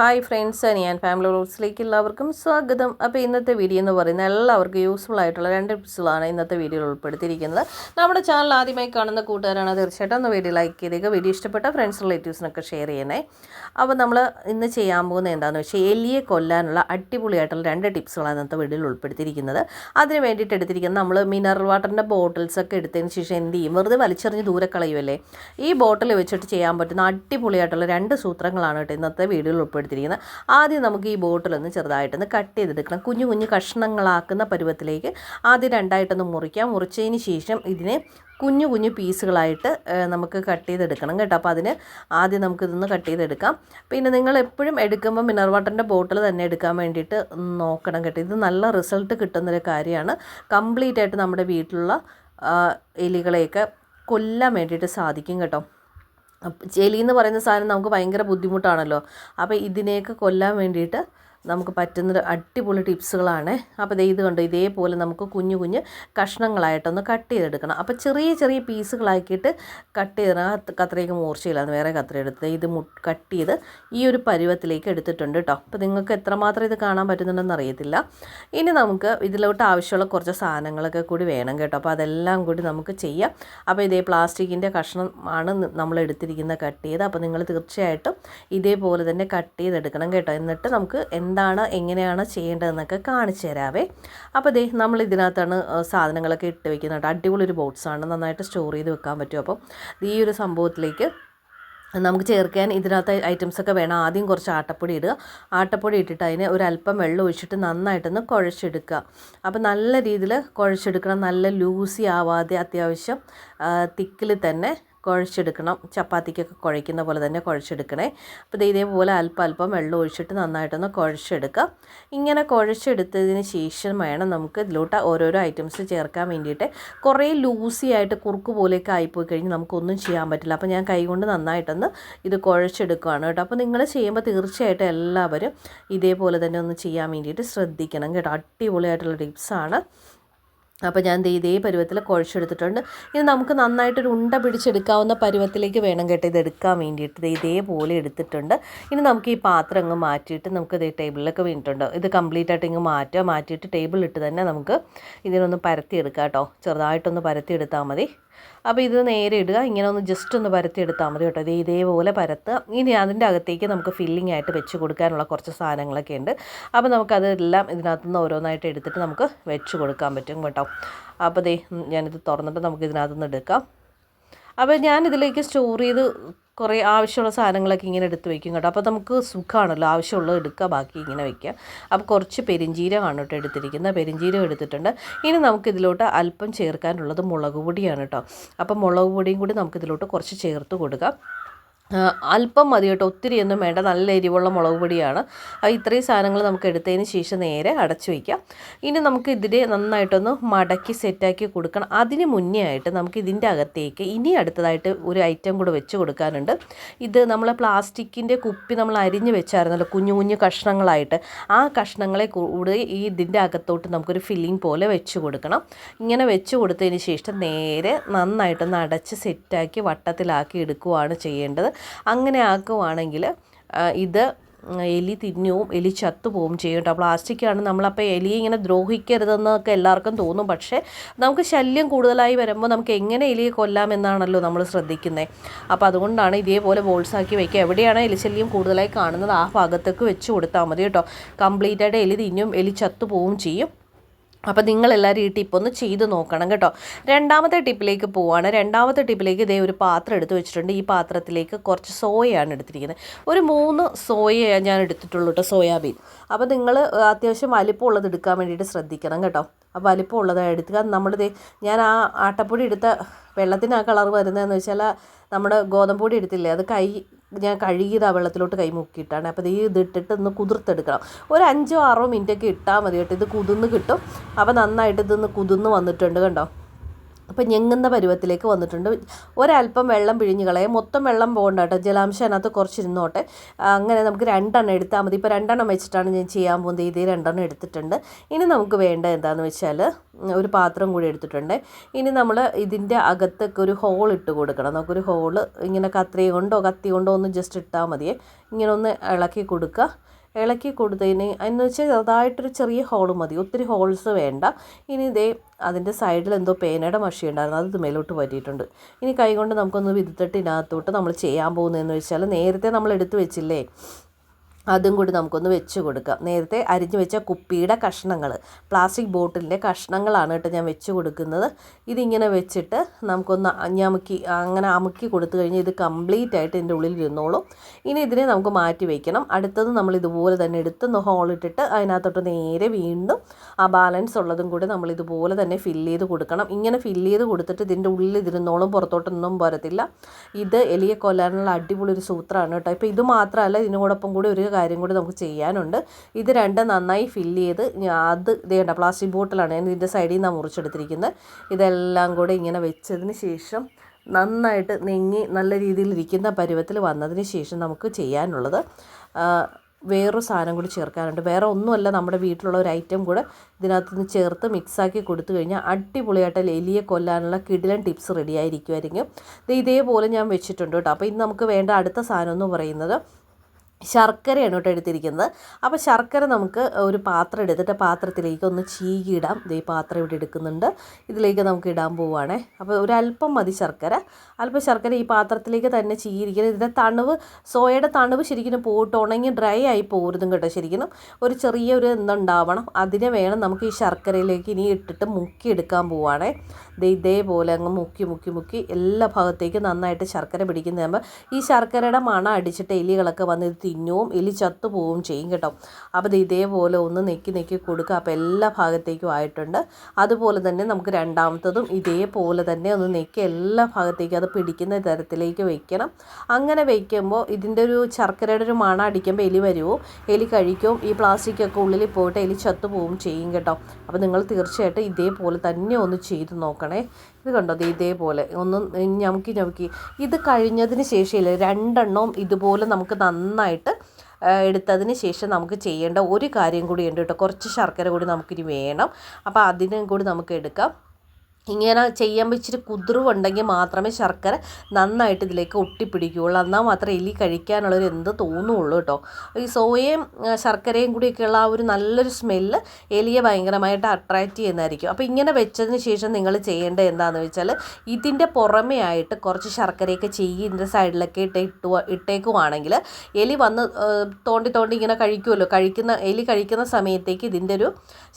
Hi friends ഞാൻ family വ്ലോഗ്സിലേക്ക് എല്ലാവർക്കും സ്വാഗതം. അപ്പോൾ ഇന്നത്തെ വീഡിയോ എന്ന് പറയുന്നത് എല്ലാവർക്കും യൂസ്ഫുൾ ആയിട്ടുള്ള രണ്ട് ടിപ്സുകളാണ് ഇന്നത്തെ വീഡിയോയിൽ ഉൾപ്പെടുത്തിയിരിക്കുന്നത്. നമ്മുടെ ചാനൽ ആദ്യമായി കാണുന്ന കൂട്ടുകാരാണ് തീർച്ചയായിട്ടും ഒന്ന് വീഡിയോ ലൈക്ക് ചെയ്തേക്കുക വീഡിയോ ഇഷ്ടപ്പെട്ട ഫ്രണ്ട്സ് റിലേറ്റീവ്സിനൊക്കെ ഷെയർ ചെയ്യണേ. അപ്പോൾ നമ്മൾ ഇന്ന് ചെയ്യാൻ പോകുന്നത് എന്താണെന്ന് വെച്ചാൽ എലിയെ കൊല്ലാനുള്ള അടിപൊളിയായിട്ടുള്ള രണ്ട് ടിപ്സുകളാണ് ഇന്നത്തെ വീഡിയോയിൽ ഉൾപ്പെടുത്തിയിരിക്കുന്നത്. അതിന് വേണ്ടിയിട്ട് എടുത്തിരിക്കുന്നത് നമ്മൾ മിനറൽ വാട്ടറിന്റെ ബോട്ടിൽസൊക്കെ എടുത്തതിന് ശേഷം എന്ത് ചെയ്യും? വെറുതെ വലിച്ചെറിഞ്ഞ് ദൂരെ കളയുമല്ലേ ഈ ബോട്ടിൽ വെച്ചിട്ട് ചെയ്യാൻ പറ്റുന്ന അടിപൊളിയായിട്ടുള്ള രണ്ട് സൂത്രങ്ങളാണ് കേട്ടോ ഇന്നത്തെ വീഡിയോയിൽ ഉൾപ്പെടുത്തിയിരിക്കുന്നത് ആദ്യം നമുക്ക് ഈ ബോട്ടിലൊന്ന് ചെറുതായിട്ടൊന്ന് കട്ട് ചെയ്തെടുക്കണം. കുഞ്ഞു കുഞ്ഞു കഷ്ണങ്ങളാക്കുന്ന പരുവത്തിലേക്ക് ആദ്യം രണ്ടായിട്ടൊന്ന് മുറിക്കാം. മുറിച്ചതിന് ശേഷം ഇതിനെ കുഞ്ഞു കുഞ്ഞു പീസുകളായിട്ട് നമുക്ക് കട്ട് ചെയ്തെടുക്കണം കേട്ടോ. അപ്പോൾ അതിന് ആദ്യം നമുക്കിതൊന്ന് കട്ട് ചെയ്തെടുക്കാം. പിന്നെ നിങ്ങൾ എപ്പോഴും എടുക്കുമ്പോൾ മിനറൽ വാട്ടറിന്റെ ബോട്ടിൽ തന്നെ എടുക്കാൻ വേണ്ടിയിട്ട് നോക്കണം കേട്ടോ. ഇത് നല്ല റിസൾട്ട് കിട്ടുന്നൊരു കാര്യമാണ്. കംപ്ലീറ്റ് ആയിട്ട് നമ്മുടെ വീട്ടിലുള്ള എലികളെയൊക്കെ കൊല്ലാൻ വേണ്ടിയിട്ട് സാധിക്കും കേട്ടോ. എലി എന്ന് പറയുന്ന സാധനം നമുക്ക് ഭയങ്കര ബുദ്ധിമുട്ടാണല്ലോ. അപ്പോൾ ഇതിനെയൊക്കെ കൊല്ലാൻ വേണ്ടിയിട്ട് നമുക്ക് പറ്റുന്ന അടിപൊളി ടിപ്സുകളാണ്. അപ്പോൾ ഇത് കണ്ടോ ഇതേപോലെ നമുക്ക് കുഞ്ഞു കുഞ്ഞ് കഷ്ണങ്ങളായിട്ടൊന്ന് കട്ട് ചെയ്തെടുക്കണം. അപ്പോൾ ചെറിയ ചെറിയ പീസുകളാക്കിയിട്ട് കട്ട് ചെയ്ത് കത്രയ്ക്ക് മൂർച്ചയില്ലാന്ന് വേറെ കത്ര എടുത്ത് ഇത് മു കട്ട് ചെയ്ത് ഈ ഒരു പരുവത്തിലേക്ക് എടുത്തിട്ടുണ്ട് കേട്ടോ. അപ്പോൾ നിങ്ങൾക്ക് എത്രമാത്രം ഇത് കാണാൻ പറ്റുന്നുണ്ടെന്ന് അറിയത്തില്ല. ഇനി നമുക്ക് ഇതിലോട്ട് ആവശ്യമുള്ള കുറച്ച് സാധനങ്ങളൊക്കെ കൂടി വേണം കേട്ടോ. അപ്പോൾ അതെല്ലാം കൂടി നമുക്ക് ചെയ്യാം. അപ്പോൾ ഇതേ പ്ലാസ്റ്റിക്കിന്റെ കഷ്ണമാണ് നമ്മൾ എടുത്തിരിക്കുന്ന കട്ട് ചെയ്ത്. അപ്പോൾ നിങ്ങൾ തീർച്ചയായിട്ടും ഇതേപോലെ തന്നെ കട്ട് ചെയ്തെടുക്കണം കേട്ടോ. എന്നിട്ട് നമുക്ക് എന്താണ് എങ്ങനെയാണ് ചെയ്യേണ്ടതെന്നൊക്കെ കാണിച്ചു തരാവേ. അപ്പോൾ ദേ നമ്മൾ ഇതിനകത്താണ് സാധനങ്ങളൊക്കെ ഇട്ട് വെക്കുന്നത്. അടിപൊളി ഒരു ബോക്സാണ് നന്നായിട്ട് സ്റ്റോർ ചെയ്ത് വെക്കാൻ പറ്റും. അപ്പോൾ ഈ ഒരു സംഭവത്തിലേക്ക് നമുക്ക് ചേർക്കാൻ ഇതിനകത്ത് ഐറ്റംസൊക്കെ വേണം. ആദ്യം കുറച്ച് ആട്ടപ്പൊടി ഇടുക. ആട്ടപ്പൊടി ഇട്ടിട്ട് അതിന് ഒരല്പം വെള്ളം ഒഴിച്ചിട്ട് നന്നായിട്ടൊന്ന് കുഴച്ചെടുക്കുക. അപ്പോൾ നല്ല രീതിയിൽ കുഴച്ചെടുക്കണം. നല്ല ലൂസി ആവാതെ അത്യാവശ്യം തിക്കിൽ തന്നെ കുഴച്ചെടുക്കണം. ചപ്പാത്തിക്കൊക്കെ കുഴയ്ക്കുന്ന പോലെ തന്നെ കുഴച്ചെടുക്കണേ. അപ്പോൾ ദേ ഇതേപോലെ അല്പം അല്പം വെള്ളം ഒഴിച്ചിട്ട് നന്നായിട്ടൊന്ന് കുഴച്ചെടുക്കുക ഇങ്ങനെ കുഴച്ചെടുത്തതിന് ശേഷം വേണം നമുക്ക് ഇതിലോട്ട് ഓരോരോ ഐറ്റംസ് ചേർക്കാൻ വേണ്ടിയിട്ട്. കുറേ ലൂസി ആയിട്ട് കുറുക്ക് പോലെയൊക്കെ ആയിപ്പോയി കഴിഞ്ഞ് നമുക്കൊന്നും ചെയ്യാൻ പറ്റില്ല. അപ്പോൾ ഞാൻ കൈകൊണ്ട് നന്നായിട്ടൊന്ന് ഇത് കുഴച്ചെടുക്കുകയാണ് കേട്ടോ. അപ്പോൾ നിങ്ങൾ ചെയ്യുമ്പോൾ തീർച്ചയായിട്ടും എല്ലാവരും ഇതേപോലെ തന്നെ ഒന്ന് ചെയ്യാൻ വേണ്ടിയിട്ട് ശ്രദ്ധിക്കണം കേട്ടോ. അടിപൊളിയായിട്ടുള്ള ടിപ്സാണ് അപ്പോൾ ഞാൻ ഇതേ പരുവത്തിൽ കുഴച്ചെടുത്തിട്ടുണ്ട്. ഇനി നമുക്ക് നന്നായിട്ടൊരു ഉണ്ട പിടിച്ചെടുക്കാവുന്ന പരുവത്തിലേക്ക് വേണം കേട്ടോ ഇത് എടുക്കാൻ വേണ്ടിയിട്ട്. ഇതേപോലെ എടുത്തിട്ടുണ്ട്. ഇനി നമുക്ക് ഈ പാത്രം അങ്ങ് മാറ്റിയിട്ട് നമുക്ക് ഇതേ ടേബിളിലൊക്കെ വീണിട്ടുണ്ട്. ഇത് കംപ്ലീറ്റ് ആയിട്ട് ഇങ്ങ് മാറ്റുക. മാറ്റിയിട്ട് ടേബിളിലിട്ട് തന്നെ നമുക്ക് ഇതിനൊന്ന് പരത്തിയെടുക്കാം കേട്ടോ. ചെറുതായിട്ടൊന്ന് പരത്തിയെടുത്താൽ മതി. അപ്പോൾ ഇത് നേരെ ഇടുക. ഇങ്ങനെ ഒന്ന് ജസ്റ്റ് ഒന്ന് പരത്തിയെടുത്താൽ മതി കേട്ടോ. ഇത് ഇതേപോലെ പരത്തുക ഇനി അതിന്റെ അകത്തേക്ക് നമുക്ക് ഫില്ലിംഗ് ആയിട്ട് വെച്ച് കൊടുക്കാനുള്ള കുറച്ച് സാധനങ്ങളൊക്കെ ഉണ്ട്. അപ്പോൾ നമുക്കതെല്ലാം ഇതിനകത്തുനിന്ന് ഓരോന്നായിട്ട് എടുത്തിട്ട് നമുക്ക് വെച്ച് കൊടുക്കാൻ പറ്റും കേട്ടോ. അപ്പോൾ ദേ ഞാനിത് തുറന്നിട്ട് നമുക്ക് ഇതിനകത്തുനിന്ന് എടുക്കാം. അപ്പോൾ ഞാൻ ഇതിലേക്ക് സ്റ്റോർ ചെയ്ത് കുറേ ആവശ്യമുള്ള സാധനങ്ങളൊക്കെ ഇങ്ങനെ എടുത്ത് വെക്കും കേട്ടോ. അപ്പോൾ നമുക്ക് സുഖമാണല്ലോ ആവശ്യമുള്ളത് എടുക്കുക ബാക്കി ഇങ്ങനെ വെക്കുക അപ്പോൾ കുറച്ച് പെരിഞ്ചീരകമാണ് കേട്ടോ എടുത്തിരിക്കുന്നത്. പെരിഞ്ചീരകം എടുത്തിട്ടുണ്ട്. ഇനി നമുക്കിതിലോട്ട് അല്പം ചേർക്കാനുള്ളത് മുളക് പൊടിയാണ് കേട്ടോ. അപ്പോൾ മുളക് പൊടിയും കൂടി നമുക്കിതിലോട്ട് കുറച്ച് ചേർത്ത് കൊടുക്കാം. അല്പം മതി കേട്ടോ ഒത്തിരി ഒന്നും വേണ്ട നല്ല എരിവുള്ള മുളക് പൊടിയാണ്. അപ്പോൾ ഇത്രയും സാധനങ്ങൾ നമുക്ക് എടുത്തതിന് ശേഷം നേരെ അടച്ചു വയ്ക്കാം. ഇനി നമുക്ക് ഇതിനെ നന്നായിട്ടൊന്ന് മടക്കി സെറ്റാക്കി കൊടുക്കണം. അതിന് മുന്നേ ആയിട്ട് നമുക്ക് ഇതിന്റെ അകത്തേക്ക് ഇനി അടുത്തതായിട്ട് ഒരു ഐറ്റം കൂടെ വെച്ച് കൊടുക്കാനുണ്ട്. ഇത് നമ്മൾ പ്ലാസ്റ്റിക്കിന്റെ കുപ്പി നമ്മൾ അരിഞ്ഞ് വെച്ചായിരുന്നല്ലോ കുഞ്ഞു കുഞ്ഞു കഷ്ണങ്ങളായിട്ട്. ആ കഷ്ണങ്ങളെ കൂടെ ഈ ഇതിന്റെ അകത്തോട്ട് നമുക്കൊരു ഫില്ലിംഗ് പോലെ വെച്ച് കൊടുക്കണം. ഇങ്ങനെ വെച്ച് കൊടുത്തതിന് ശേഷം നേരെ നന്നായിട്ടൊന്ന് അടച്ച് സെറ്റാക്കി വട്ടത്തിലാക്കി എടുക്കുകയാണ് ചെയ്യേണ്ടത്. അങ്ങനെ ആക്കുവാണെങ്കിൽ ഇത് എലി തിന്നുകയും എലി ചത്തുപോവും ചെയ്യും കേട്ടോ. പ്ലാസ്റ്റിക്കാണ് നമ്മളപ്പോൾ എലിയെ ഇങ്ങനെ ദ്രോഹിക്കരുതെന്നൊക്കെ എല്ലാവർക്കും തോന്നും. പക്ഷേ നമുക്ക് ശല്യം കൂടുതലായി വരുമ്പോൾ നമുക്ക് എങ്ങനെ എലിയെ കൊല്ലാമെന്നാണല്ലോ നമ്മൾ ശ്രദ്ധിക്കുന്നത് അപ്പോൾ അതുകൊണ്ടാണ് ഇതേപോലെ ബോൾസാക്കി വയ്ക്കുക എവിടെയാണ് എലിശല്യം കൂടുതലായി കാണുന്നത്? ആ ഭാഗത്തേക്ക് വെച്ച് കൊടുത്താൽ മതി കേട്ടോ. കംപ്ലീറ്റായിട്ട് എലി തിന്നും എലി ചത്തുപോവും ചെയ്യും. അപ്പോൾ നിങ്ങളെല്ലാവരും ഈ ടിപ്പ് ഒന്ന് ചെയ്ത് നോക്കണം കേട്ടോ. രണ്ടാമത്തെ ടിപ്പിലേക്ക് പോവാണ്. രണ്ടാമത്തെ ടിപ്പിലേക്ക് ഇതേ ഒരു പാത്രം എടുത്ത് വെച്ചിട്ടുണ്ട്. ഈ പാത്രത്തിലേക്ക് കുറച്ച് സോയയാണ് എടുത്തിരിക്കുന്നത്. ഒരു മൂന്ന് സോയയാണ് ഞാൻ എടുത്തിട്ടുള്ളൂ കേട്ടോ സോയാബീൻ. അപ്പോൾ നിങ്ങൾ അത്യാവശ്യം വലിപ്പമുള്ളത് എടുക്കാൻ വേണ്ടിയിട്ട് ശ്രദ്ധിക്കണം കേട്ടോ. വലിപ്പമുള്ളത് എടുക്കുക. നമ്മളിത് ഞാൻ ആ ആട്ടപ്പൊടി എടുത്ത വെള്ളത്തിന് ആ കളർ വരുന്നതെന്ന് വെച്ചാൽ നമ്മുടെ ഗോതമ്പ് പൊടി എടുത്തില്ലേ അത് കൈ ഞാൻ കഴുകിയത് ആ വെള്ളത്തിലോട്ട് കൈ മുക്കിയിട്ടാണ്. അപ്പോൾ ഇത് ഇതിട്ടിട്ട് ഒന്ന് കുതിർത്തെടുക്കണം. ഒരു അഞ്ചോ ആറോ മിനിറ്റൊക്കെ ഇട്ടാൽ മതി കേട്ടോ. ഇത് കുതിർന്ന് കിട്ടും. അപ്പോൾ നന്നായിട്ട് ഇതൊന്ന് കുതിർന്ന് വന്നിട്ടുണ്ട് കണ്ടോ? അപ്പം ഞെങ്ങുന്ന പരുവത്തിലേക്ക് വന്നിട്ടുണ്ട്. ഒരല്പം വെള്ളം പിഴിഞ്ഞ് കളയാം. മൊത്തം വെള്ളം പോകണ്ട കേട്ടോ. ജലാംശം അതിനകത്ത് കുറച്ചിരുന്നോട്ടെ. അങ്ങനെ നമുക്ക് രണ്ടെണ്ണം എടുത്താൽ മതി. ഇപ്പോൾ രണ്ടെണ്ണം വെച്ചിട്ടാണ് ഞാൻ ചെയ്യാൻ പോകുന്നത്. ഇതേ രണ്ടെണ്ണം എടുത്തിട്ടുണ്ട്. ഇനി നമുക്ക് വേണ്ട എന്താണെന്ന് വെച്ചാൽ ഒരു പാത്രം കൂടി എടുത്തിട്ടുണ്ട്. ഇനി നമ്മൾ ഇതിന്റെ അകത്തൊക്കെ ഒരു ഹോൾ ഇട്ട് കൊടുക്കണം. നമുക്കൊരു ഹോൾ ഇങ്ങനെ കത്രി കൊണ്ടോ കത്തി കൊണ്ടോ ഒന്ന് ജസ്റ്റ് ഇട്ടാൽ മതിയേ. ഇങ്ങനെ ഒന്ന് ഇളക്കി കൊടുക്കുക. ഇളക്കി കൊടുത്തതിന് എന്ന് വെച്ചാൽ ചെറുതായിട്ടൊരു ചെറിയ ഹോൾ മതി. ഒത്തിരി ഹോൾസ് വേണ്ട. ഇനി ഇതേ അതിന്റെ സൈഡിൽ എന്തോ പേനയുടെ മഷി ഉണ്ടായിരുന്നു. അത് മേലോട്ട് പറ്റിയിട്ടുണ്ട് ഇനി കൈകൊണ്ട് നമുക്കൊന്ന് വിതിത്തിട്ടിനകത്തോട്ട് നമ്മൾ ചെയ്യാൻ പോകുന്നതെന്ന് വെച്ചാൽ നേരത്തെ നമ്മൾ എടുത്തു വെച്ചില്ലേ? അതും കൂടി നമുക്കൊന്ന് വെച്ച് കൊടുക്കാം. നേരത്തെ അരിഞ്ഞു വെച്ച കുപ്പിയുടെ കഷ്ണങ്ങൾ പ്ലാസ്റ്റിക് ബോട്ടിലിന്റെ കഷ്ണങ്ങളാണ് കേട്ടോ ഞാൻ വെച്ച് കൊടുക്കുന്നത്. ഇതിങ്ങനെ വെച്ചിട്ട് നമുക്കൊന്ന് ഞമുക്കി അങ്ങനെ അമുക്കി കൊടുത്തു കഴിഞ്ഞാൽ ഇത് കംപ്ലീറ്റ് ആയിട്ട് ഇതിന്റെ ഉള്ളിൽ ഇരുന്നോളും ഇനി ഇതിനെ നമുക്ക് മാറ്റി വയ്ക്കണം അടുത്തത് നമ്മൾ ഇതുപോലെ തന്നെ എടുത്ത് ഹോളിട്ടിട്ട് അതിനകത്തോട്ട് നേരെ വീണ്ടും ആ ബാലൻസ് ഉള്ളതും കൂടി നമ്മൾ ഇതുപോലെ തന്നെ ഫില്ല് ചെയ്ത് കൊടുക്കണം. ഇങ്ങനെ ഫില്ല് ചെയ്ത് കൊടുത്തിട്ട് ഇതിന്റെ ഉള്ളിൽ ഇതിരുന്നോളും പുറത്തോട്ടൊന്നും പോരത്തില്ല ഇത് എലിയെ കൊല്ലാനുള്ള അടിപൊളി ഒരു സൂത്രമാണ് കേട്ടോ. ഇപ്പോൾ ഇത് മാത്രമല്ല ഇതിനോടൊപ്പം കൂടി ഒരു കാര്യം കൂടി നമുക്ക് ചെയ്യാനുണ്ട്. ഇത് രണ്ടും നന്നായി ഫില്ല് ചെയ്ത് അത് ഇതേണ്ട പ്ലാസ്റ്റിക് ബോട്ടിലാണ് ഞാൻ ഇതിന്റെ സൈഡിൽ നിന്നാണ് മുറിച്ചെടുത്തിരിക്കുന്നത്. ഇതെല്ലാം കൂടെ ഇങ്ങനെ വെച്ചതിന് ശേഷം നന്നായിട്ട് നെങ്ങി നല്ല രീതിയിൽ ഇരിക്കുന്ന പരുവത്തിൽ വന്നതിന് ശേഷം നമുക്ക് ചെയ്യാനുള്ളത്. വേറൊരു സാധനം കൂടി ചേർക്കാനുണ്ട്. വേറെ ഒന്നുമല്ല നമ്മുടെ വീട്ടിലുള്ള ഒരു ഐറ്റം കൂടെ ഇതിനകത്ത് നിന്ന് ചേർത്ത് മിക്സാക്കി കൊടുത്തു കഴിഞ്ഞാൽ അടിപൊളിയായിട്ട് എലിയെ കൊല്ലാനുള്ള കിടിലൻ ടിപ്സ് റെഡി ആയിരിക്കുമായിരിക്കും. ഇതേപോലെ ഞാൻ വെച്ചിട്ടുണ്ട് കേട്ടോ. അപ്പോൾ ഇന്ന് നമുക്ക് വേണ്ട അടുത്ത സാധനം എന്ന് പറയുന്നത് ശർക്കരയാണ് കേട്ടോ എടുത്തിരിക്കുന്നത്. അപ്പോൾ ശർക്കര നമുക്ക് ഒരു പാത്രം എടുത്തിട്ട് പാത്രത്തിലേക്ക് ഒന്ന് ചീകിയിടാം. ഈ പാത്രം ഇവിടെ എടുക്കുന്നുണ്ട്. ഇതിലേക്ക് നമുക്ക് ഇടാൻ പോവുകയാണേ അപ്പോൾ ഒരല്പം മതി ശർക്കര. അല്പം ശർക്കര ഈ പാത്രത്തിലേക്ക് തന്നെ ചീയിരിക്കുന്നത് ഇതിന്റെ തണുവ് സോയയുടെ തണുവ് ശരിക്കും പോയിട്ട് ഉണങ്ങി ഡ്രൈ ആയി പോകരുതും കേട്ടോ ശരിക്കും ഒരു ചെറിയൊരു എന്തുണ്ടാവണം അതിനെ വേണം നമുക്ക് ഈ ശർക്കരയിലേക്ക് ഇനി ഇട്ടിട്ട് മുക്കി എടുക്കാൻ പോവുകയാണേ ഇതേപോലെ അങ്ങ് മുക്കി മുക്കി മുക്കി എല്ലാ ഭാഗത്തേക്കും നന്നായിട്ട് ശർക്കര പിടിക്കുന്നതാകുമ്പോൾ ഈ ശർക്കരയുടെ മണം അടിച്ചിട്ട് എലികളൊക്കെ വന്ന് ഇത് തിന്നുവും എലി ചത്തു പോവുകയും ചെയ്യും കേട്ടോ. അപ്പോൾ ഇതേപോലെ ഒന്ന് നെക്കി നെക്കി കൊടുക്കുക. അപ്പോൾ എല്ലാ ഭാഗത്തേക്കും ആയിട്ടുണ്ട്. അതുപോലെ തന്നെ നമുക്ക് രണ്ടാമത്തതും ഇതേപോലെ തന്നെ ഒന്ന് നെക്കി എല്ലാ ഭാഗത്തേക്കും അത് പിടിക്കുന്ന തരത്തിലേക്ക് വെക്കണം. അങ്ങനെ വെക്കുമ്പോൾ ഇതിന്റെ ഒരു ശർക്കരയുടെ ഒരു മണ അടിക്കുമ്പോൾ എലി വരുമോ? എലി കഴിക്കും. ഈ പ്ലാസ്റ്റിക്കൊക്കെ ഉള്ളിൽ പോയിട്ട് എലി ചത്തു പോവും ചെയ്യും കേട്ടോ. അപ്പോൾ നിങ്ങൾ തീർച്ചയായിട്ടും ഇതേപോലെ തന്നെ ഒന്ന് ചെയ്ത് നോക്കണേ. ഇത് കണ്ടോ? ഇതേപോലെ. ഒന്ന് ഞമുക്കി ഞമുക്കി. ഇത് കഴിഞ്ഞതിന് ശേഷമില്ല രണ്ടെണ്ണവും ഇതുപോലെ നമുക്ക് നന്നായിട്ട് എടുത്തതിന് ശേഷം നമുക്ക് ചെയ്യേണ്ട ഒരു കാര്യം കൂടി ഉണ്ട് കേട്ടോ. കുറച്ച് ശർക്കര കൂടി നമുക്കിനി വേണം. അപ്പോൾ അതിനും കൂടി നമുക്ക് എടുക്കാം. ഇങ്ങനെ ചെയ്യാൻ ഇച്ചിരി കുതിർവുണ്ടെങ്കിൽ മാത്രമേ ശർക്കര നന്നായിട്ട് ഇതിലേക്ക് ഒട്ടിപ്പിടിക്കുകയുള്ളൂ. എന്നാൽ മാത്രമേ എലി കഴിക്കാനുള്ളൊരു എന്ത് തോന്നുള്ളൂ കേട്ടോ. ഈ സോയയും ശർക്കരയും കൂടിയൊക്കെയുള്ള ആ ഒരു നല്ലൊരു സ്മെല്ല് എലിയെ ഭയങ്കരമായിട്ട് അട്രാക്റ്റ് ചെയ്യുന്നതായിരിക്കും. അപ്പോൾ ഇങ്ങനെ വെച്ചതിന് ശേഷം നിങ്ങൾ ചെയ്യേണ്ടത് എന്താണെന്ന് വെച്ചാൽ ഇതിന്റെ പുറമേ ആയിട്ട് കുറച്ച് ശർക്കരയൊക്കെ ചെയ്യി ഇതിന്റെ സൈഡിലൊക്കെ ഇട്ട് ഇട്ടു ഇട്ടേക്കുവാണെങ്കിൽ എലി വന്ന് തോണ്ടി തോണ്ടി ഇങ്ങനെ കഴിക്കുമല്ലോ കഴിക്കുന്ന എലി കഴിക്കുന്ന സമയത്തേക്ക് ഇതിന്റെ ഒരു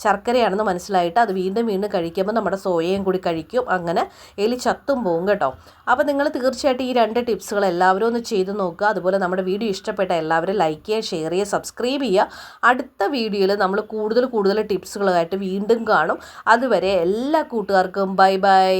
ശർക്കരയാണെന്ന് മനസ്സിലായിട്ട് അത് വീണ്ടും വീണ്ടും കഴിക്കുമ്പോൾ നമ്മുടെ സോയയും കൂടി കഴിക്കും. അങ്ങനെ എലി ചത്തും പോകും കേട്ടോ. അപ്പോൾ നിങ്ങൾ തീർച്ചയായിട്ടും ഈ രണ്ട് ടിപ്സുകൾ എല്ലാവരും ഒന്ന് ചെയ്ത് നോക്കുക. അതുപോലെ നമ്മുടെ വീഡിയോ ഇഷ്ടപ്പെട്ട എല്ലാവരും ലൈക്ക് ചെയ്യുക ഷെയർ ചെയ്യുക സബ്സ്ക്രൈബ് ചെയ്യുക. അടുത്ത വീഡിയോയിൽ നമ്മൾ കൂടുതൽ കൂടുതൽ ടിപ്സുകളായിട്ട് വീണ്ടും കാണും. അതുവരെ എല്ലാ കൂട്ടുകാർക്കും ബൈ ബൈ.